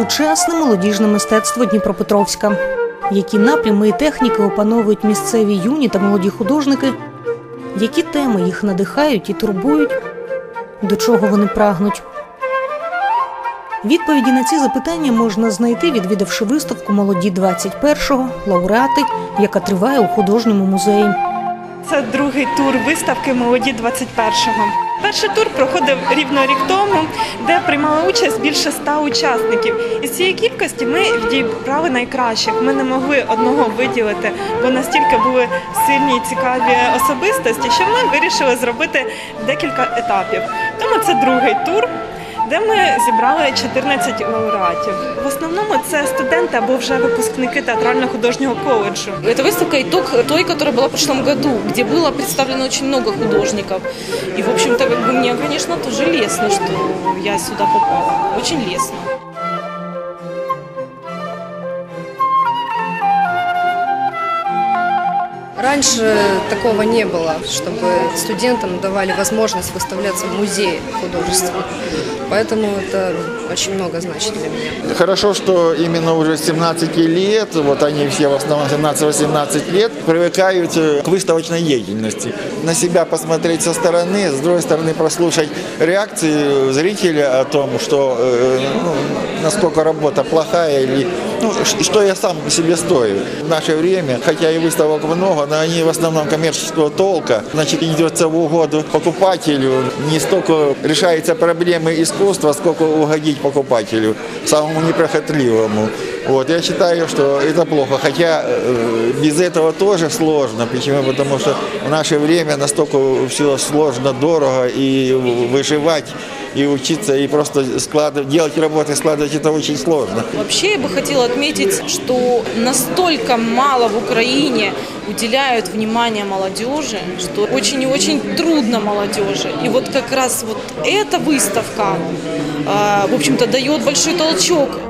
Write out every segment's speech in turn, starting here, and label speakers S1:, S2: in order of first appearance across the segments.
S1: сучасне молодіжне мистецтво Дніпропетровська. Які напрями і техніки опановують місцеві юні та молоді художники, які теми їх надихають і турбують, до чого вони прагнуть. Відповіді на ці запитання можна знайти, відвідавши виставку Молоді 21-го, лауреати, яка триває у художньому музеї.
S2: Це другий тур виставки Молоді 21-го. Перший тур проходив рівно рік тому, де приймали участь більше ста учасників. Із цієї кількості ми відібрали найкращих. Ми не могли одного виділити, бо настільки були сильні і цікаві особистості, що ми вирішили зробити декілька етапів. Тому це другий тур Де ми зібрали 14 лауреатів. В основному це студенти або вже випускники театрально-художнього коледжу.
S3: Эта выставка итог той, которая была в прошлом году, где было представлено очень много художников. И, в общем-то, как бы мне, конечно, тоже лестно, что я сюда попала. Очень лестно.
S4: Раньше такого не было, чтобы студентам давали возможность выставляться в музее художественном. Поэтому это очень много значит для меня.
S5: Хорошо, что именно уже с 17 лет, вот они все в основном 17-18 лет, привыкают э, к выставочной деятельности. На себя посмотреть со стороны, с другой стороны прослушать реакции зрителя о том, что э, ну, насколько работа плохая или ну, что я сам себе стою. В наше время, хотя и выставок много, но они в основном коммерческого толка. Значит, идется в угоду покупателю. Не столько решаются проблемы искусства, сколько угодить покупателю, самому неприхотливому. Вот, я считаю, что это плохо. Хотя э, без этого тоже сложно. Почему? Потому что в наше время настолько все сложно, дорого и выживать, и учиться, и просто складывать, делать работы, складывать это очень сложно.
S3: Вообще я бы хотела отметить, что настолько мало в Украине уделяют внимание молодежи, что очень и очень трудно молодежи. И вот как раз вот эта выставка, э, в общем-то, дает большой толчок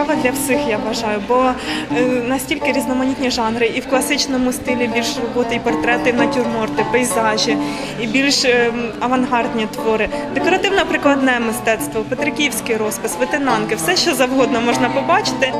S2: цікава для всіх, я вважаю, бо е, настільки різноманітні жанри, і в класичному стилі більш роботи, і портрети, і натюрморти, пейзажі, і більш е, авангардні твори, декоративно-прикладне мистецтво, петриківський розпис, ветенанки, все що завгодно можна побачити.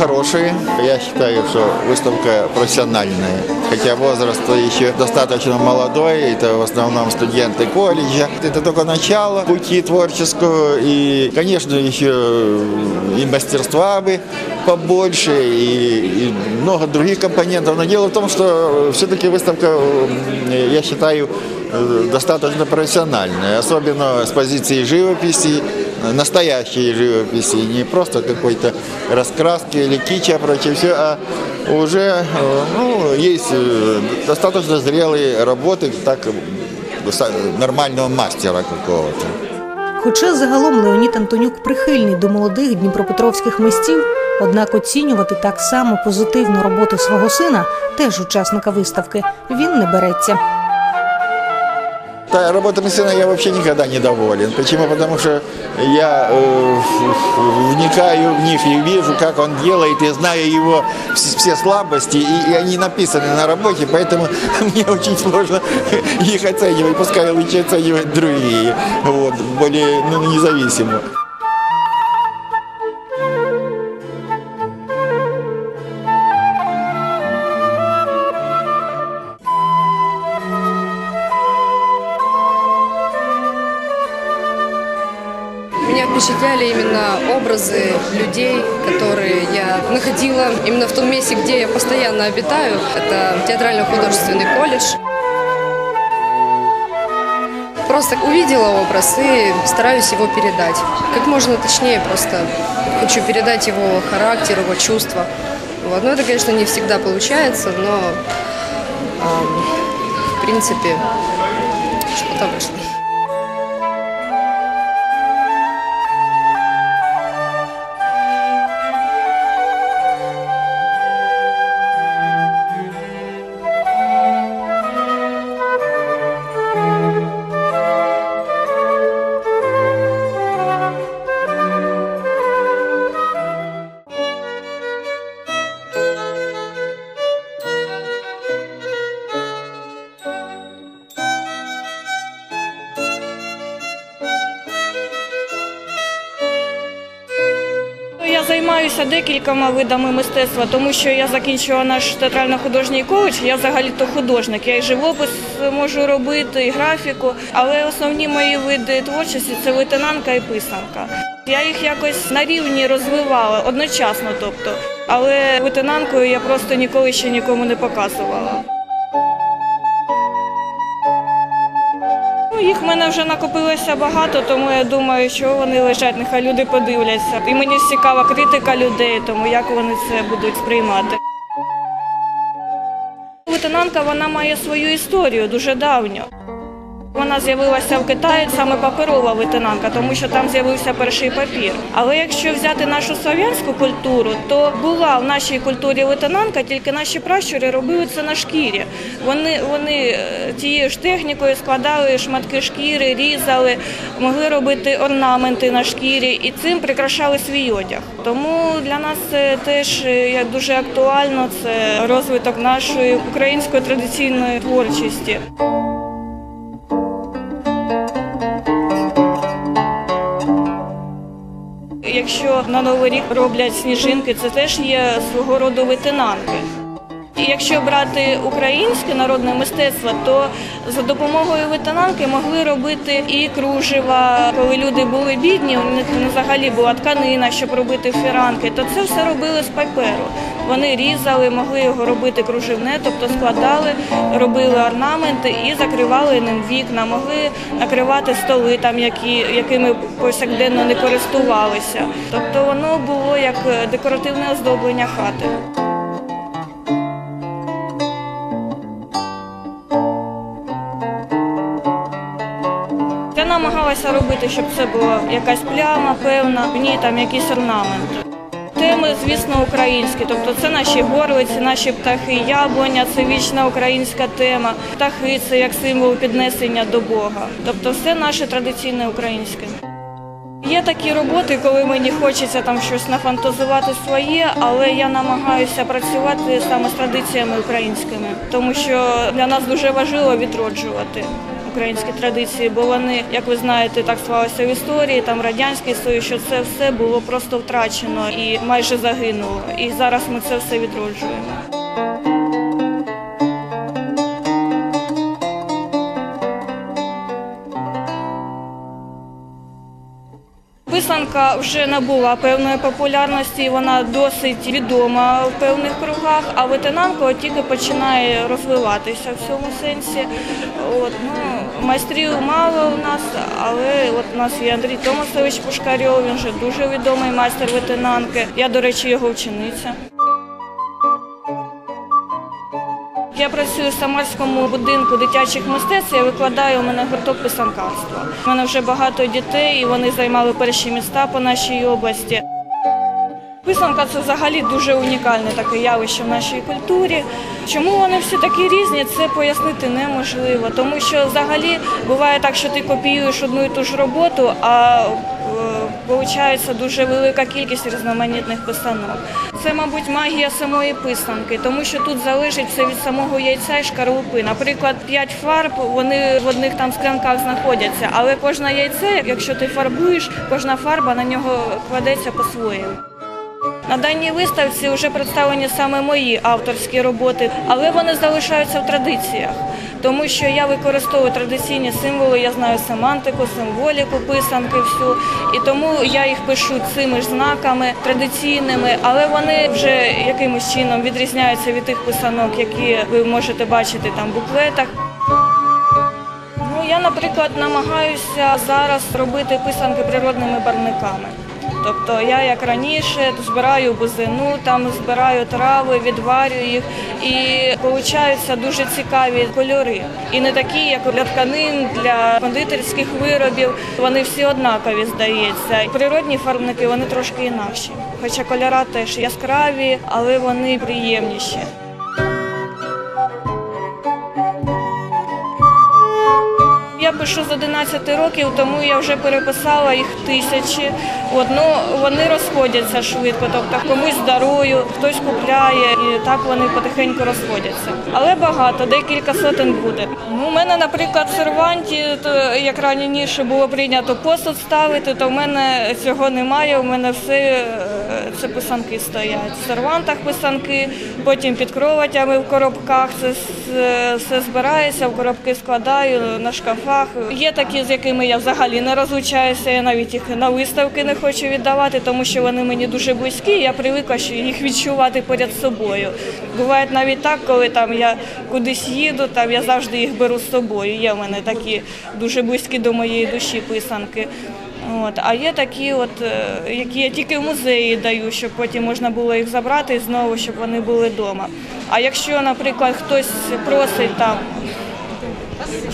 S5: хорошие. Я считаю, что выставка профессиональная. Хотя возраст еще достаточно молодой, это в основном студенты колледжа. Это только начало пути творческого. И, конечно, еще и мастерства бы побольше, и, и много других компонентов. Но дело в том, что все-таки выставка, э, я считаю, э, достаточно профессиональная. Особенно с позиции живописи, настоящей живописи, не просто какой-то раскраски или кича, прочее все, а уже э, ну, есть э, достаточно зрелые работы так э, са- нормального мастера какого-то.
S1: Хоча загалом Леонід Антонюк прихильний до молодих дніпропетровських мистів, однак оцінювати так само позитивно роботи свого сина, теж учасника виставки, він не береться.
S5: Та работами сына я вообще никогда не доволен. Почему? Потому что я э, вникаю в них и вижу, как он делает, и знаю его вс- все слабости, и, и они написаны на работе, поэтому мне очень сложно их оценивать. Пускай лучше оценивать другие, вот, более ну, независимо.
S4: Впечатляли именно образы людей, которые я находила именно в том месте, где я постоянно обитаю. Это театрально-художественный колледж. просто увидела образ и стараюсь его передать. Как можно точнее просто хочу передать его характер, его чувства. Вот. Но это, конечно, не всегда получается, но ам, в принципе что-то вышло.
S6: Займаюся декількома видами мистецтва, тому що я закінчила наш театрально-художній коледж. Я взагалі-то художник. Я і живопис можу робити, і графіку. Але основні мої види творчості це лейтенантка і писанка. Я їх якось на рівні розвивала одночасно, тобто. Але лейтенанкою я просто ніколи ще нікому не показувала. Їх в мене вже накопилося багато, тому я думаю, що вони лежать, нехай люди подивляться. І мені цікава критика людей, тому як вони це будуть сприймати. Лейтенантка вона має свою історію дуже давню. Вона з'явилася в Китаї саме паперова лейтенантка, тому що там з'явився перший папір. Але якщо взяти нашу слов'янську культуру, то була в нашій культурі лейтенантка, тільки наші пращури робили це на шкірі. Вони, вони е, тією ж технікою складали шматки шкіри, різали, могли робити орнаменти на шкірі і цим прикрашали свій одяг. Тому для нас це теж е, дуже актуально. Це розвиток нашої української традиційної творчості. Якщо на Новий рік роблять сніжинки, це теж є свого роду ветенанки. Якщо брати українське народне мистецтво, то за допомогою ветенанки могли робити і кружева. Коли люди були бідні, у них взагалі була тканина, щоб робити фіранки, то це все робили з паперу. Вони різали, могли його робити кружевне, тобто складали, робили орнаменти і закривали ним вікна, могли накривати столи, там, які, якими повсякденно не користувалися. Тобто воно було як декоративне оздоблення хати. Я намагалася робити, щоб це була якась пляма певна, в ній там якісь орнаменти. Теми, звісно, українські, тобто це наші горлиці, наші птахи, яблуня це вічна українська тема. Птахи це як символ піднесення до Бога. Тобто все наше традиційне українське. Є такі роботи, коли мені хочеться там щось нафантазувати своє, але я намагаюся працювати саме з традиціями українськими, тому що для нас дуже важливо відроджувати українські традиції, бо вони, як ви знаєте, так склалося в історії, там радянський союз, що це все було просто втрачено і майже загинуло. І зараз ми це все відроджуємо. Писанка вже набула певної популярності, вона досить відома в певних кругах, а ветенанка тільки починає розвиватися в цьому сенсі. От, ну, майстрів мало у нас, але от у нас є Андрій Томасович Пушкарьов, він вже дуже відомий майстер ветенанки. Я, до речі, його вчениця. Я працюю в Самарському будинку дитячих мистецтв, я викладаю у мене гурток писанкарства. У мене вже багато дітей, і вони займали перші міста по нашій області. Писанка це взагалі дуже унікальне таке явище в нашій культурі. Чому вони всі такі різні, це пояснити неможливо. Тому що взагалі буває так, що ти копіюєш одну і ту ж роботу, а виходить дуже велика кількість різноманітних писанок. Це, мабуть, магія самої писанки, тому що тут залежить все від самого яйця і шкарлупи. Наприклад, п'ять фарб, вони в одних там склянках знаходяться, але кожне яйце, якщо ти фарбуєш, кожна фарба на нього кладеться по-своєму. На даній виставці вже представлені саме мої авторські роботи, але вони залишаються в традиціях, тому що я використовую традиційні символи, я знаю семантику, символіку писанки, всю, і тому я їх пишу цими ж знаками традиційними, але вони вже якимось чином відрізняються від тих писанок, які ви можете бачити там в буклетах. Ну, Я, наприклад, намагаюся зараз робити писанки природними барвниками. Тобто я як раніше збираю бузину, там збираю трави, відварюю їх і получаються дуже цікаві кольори. І не такі, як для тканин, для кондитерських виробів. Вони всі однакові, здається. Природні фарбники вони трошки інакші. Хоча кольора теж яскраві, але вони приємніші. Пишу з 11 років, тому я вже переписала їх тисячі. От, ну, вони розходяться швидко, тобто комусь дарую, хтось купляє, і так вони потихеньку розходяться. Але багато, декілька сотень буде. Ну, у мене, наприклад, в серванті, то, як раніше було прийнято посуд ставити, то в мене цього немає. У мене все е, це писанки стоять. В сервантах писанки, потім під кроватями в коробках. Це все збирається, в коробки складаю на шкафах. Є такі, з якими я взагалі не розлучаюся, я навіть їх на виставки не хочу віддавати, тому що вони мені дуже близькі. Я привикла їх відчувати поряд собою. Буває навіть так, коли там я кудись їду, там я завжди їх беру з собою. Є в мене такі дуже близькі до моєї душі писанки. От, а є такі, от, е, які я тільки в музеї даю, щоб потім можна було їх забрати і знову, щоб вони були вдома. А якщо, наприклад, хтось просить там,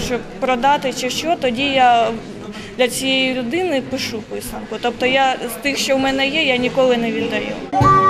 S6: щоб продати чи що, тоді я для цієї людини пишу писанку. Тобто я з тих, що в мене є, я ніколи не віддаю.